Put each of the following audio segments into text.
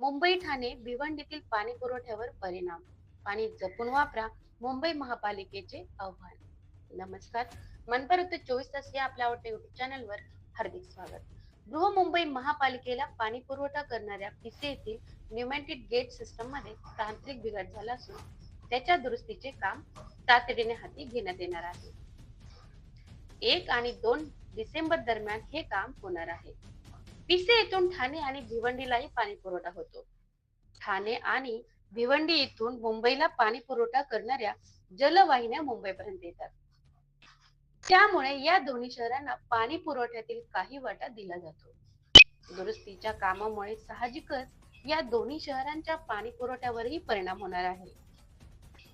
मुंबई ठाणे भिवंडीतील पाणी पुरवठ्यावर परिणाम. पाणी जपून वापरा मुंबई महापालिकेचे आव्हान. नमस्कार. मनपरत चोवीस तास या आपल्या आवडत्या युट्यूब चॅनलवर हार्दिक स्वागत. बृहमुंबई महापालिकेला पाणी पुरवठा करणाऱ्या पीसी येथील न्युमॅन्टेड गेट सिस्टममध्ये तांत्रिक बिघाड झाला असून त्याच्या दुरुस्तीचे काम तातडीने हाती घेण्यात येणार आहे. एक आणि दोन डिसेंबर दरम्यान हे काम होणार आहे. पिसे येथून ठाणे आणि भिवंडीलाही पाणी पुरवठा होतो. ठाणे आणि भिवंडी येथून मुंबईला पाणी पुरवठा करणाऱ्या जलवाहिन्या मुंबईपर्यंत येतात. त्यामुळे या दोन्ही शहरांना पाणी पुरवठ्यातील काही वाटा दिला जातो. दुरुस्तीच्या कामामुळे साहजिकच या दोन्ही शहरांच्या पाणी पुरवठ्यावरही परिणाम होणार आहे.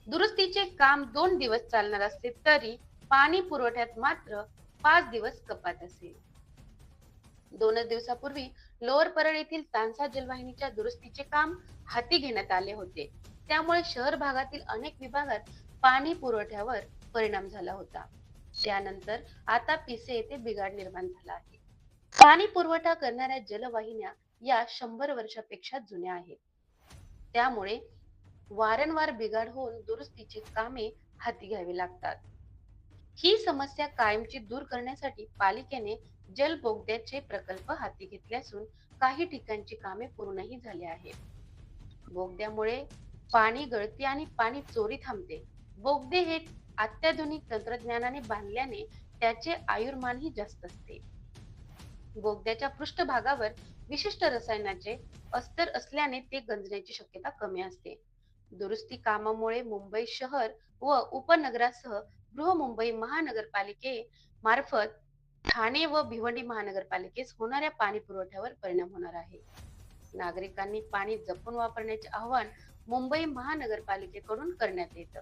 दुरुस्तीचे काम दोन दिवस चालणार असले तरी पाणी पुरवठ्यात मात्र पाच दिवस कपात असेल. दोनच दिवसापूर्वी लोअर परळ येथील तानसा जलवाहिनीच्या दुरुस्तीचे काम हाती घेण्यात आले होते. त्यामुळे शहर भागातील अनेक विभागात पाणी पुरवठ्यावर परिणाम झाला होता. त्यानंतर आता पिसे येथे बिघाड निर्माण झाला आहे. पाणी पुरवठा करणाऱ्या जलवाहिन्या या शंभर वर्षापेक्षा जुन्या आहेत. त्यामुळे वारंवार बिघाड होऊन दुरुस्तीची कामे हाती घ्यावी लागतात. ही समस्या कायमची दूर करण्यासाठी पालिकेने जल बोगद्याचे प्रकल्प हाती घेतले असून काही ठिकाणची कामे पूर्णही झाली आहेत. बोगद्यामुळे पाणी गळती आणि पाणी चोरी थांबते. बोगदे हे अत्याधुनिक तंत्रज्ञानाने बांधल्याने त्याचे आयुर्मानही जास्त असते. बोगद्याच्या पृष्ठभागावर विशिष्ट रसायनाचे अस्तर असल्याने ते गंजण्याची शक्यता कमी असते. दुरुस्ती कामामुळे मुंबई शहर व उपनगरासह बृहमुंबई महानगरपालिके मार्फत ठाणे व भिवंडी महानगरपालिकेस होणाऱ्या पाणी पुरवठ्यावर परिणाम होणार आहे. नागरिकांनी पाणी जपून वापरण्याचे आवाहन मुंबई महानगरपालिकेकडून करण्यात येतं.